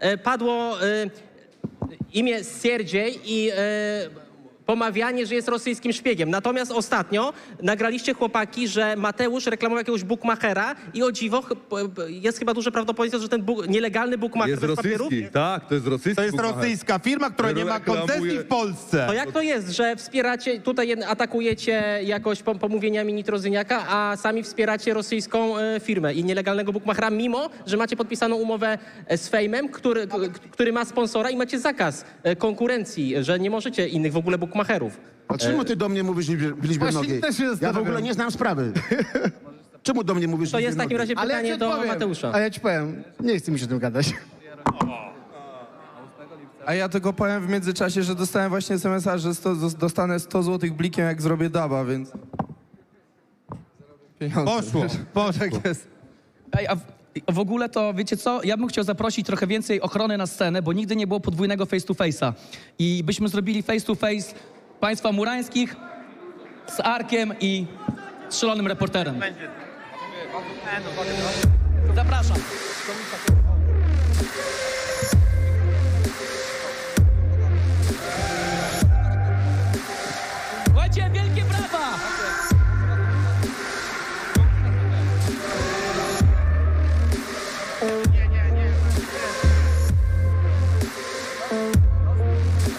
e, padło e, imię Sierdziej i e, pomawianie, że jest rosyjskim szpiegiem. Natomiast ostatnio nagraliście chłopaki, że Mateusz reklamował jakiegoś bookmachera i o dziwo ch- jest chyba duże prawdopodobieństwo, że ten bu- nielegalny bookmacher Jest bez papierów rosyjski, tak, to jest rosyjski. To jest bookmacher. rosyjska firma, która nie ma Reklamuje- koncesji w Polsce. To jak to jest, że wspieracie, tutaj jed- atakujecie jakoś pom- pomówieniami Nitrozyniaka, a sami wspieracie rosyjską e, firmę i nielegalnego bookmachera, mimo że macie podpisaną umowę e, z Fejmem, który, k- który ma sponsora i macie zakaz e, konkurencji, że nie możecie innych w ogóle bookmacherów. A czemu ty do mnie mówisz w liczbie Właśnie nogi? też się Ja w zastanawiam. ogóle nie znam sprawy. Czemu do mnie mówisz To liczbę jest w takim nogi? razie Ale ja pytanie ci do odpowiem. Mateusza. A ja ci powiem, nie chce mi się o tym gadać. A ja tylko powiem w międzyczasie, że dostałem właśnie SMS-a, że sto, dostanę 100 zł blikiem, jak zrobię daba, więc... Pieniądze. Poszło, wiesz? poszło. Tak jest. Ej, a w, a w ogóle to, wiecie co, ja bym chciał zaprosić trochę więcej ochrony na scenę, bo nigdy nie było podwójnego face to face'a. I byśmy zrobili face to face państwa murańskich z Arkiem i strzelonym reporterem. Zapraszam.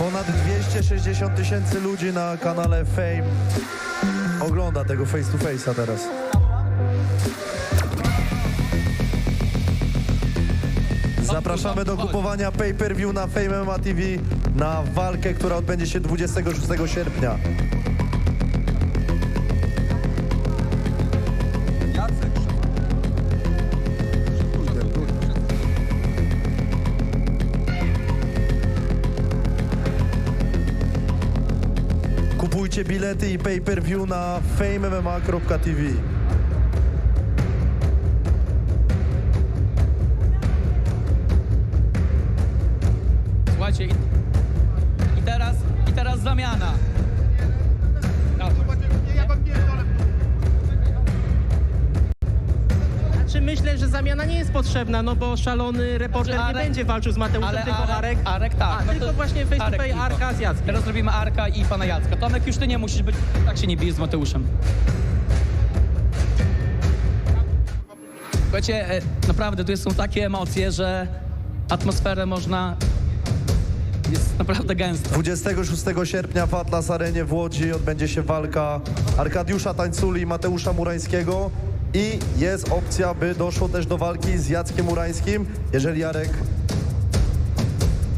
Ponad 260 tysięcy ludzi na kanale Fame ogląda tego face to face'a teraz. Zapraszamy do kupowania pay-per-view na Fame MMA TV na walkę, która odbędzie się 26 sierpnia. Kupujcie bilety i pay-per-view na famemma.tv. Słuchajcie, i, i teraz, i teraz zamiana. Znaczy myślę, że zamiana nie jest potrzebna, no bo szalony reporter Znaczy, nie będzie walczył z Mateuszem, Ale tylko Arek, Arek. Arek tak. A, no tylko to- właśnie face to Arek face tylko. Arka z Jackiem. Teraz robimy Arka i pana Jacka. Tomek, już ty nie musisz być, tak się nie bije z Mateuszem. Słuchajcie, e, naprawdę tu są takie emocje, że atmosferę można... Jest naprawdę gęsto. 26 sierpnia w Atlas Arenie w Łodzi odbędzie się walka Arkadiusza Tańculi i Mateusza Murańskiego i jest opcja, by doszło też do walki z Jackiem Murańskim, jeżeli Jarek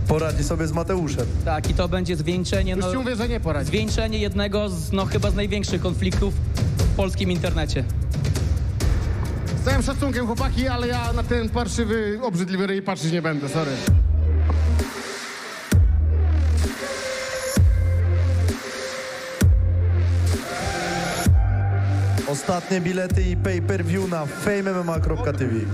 poradzi sobie z Mateuszem. Tak, i to będzie zwieńczenie, Już no, ci mówię, że nie poradzi. zwieńczenie jednego z, no chyba z największych konfliktów w polskim internecie. Z całym szacunkiem, chłopaki, ale ja na ten parszywy, obrzydliwy ryj patrzeć nie będę, sorry. Ostatnie bilety i pay-per-view na famemma.tv.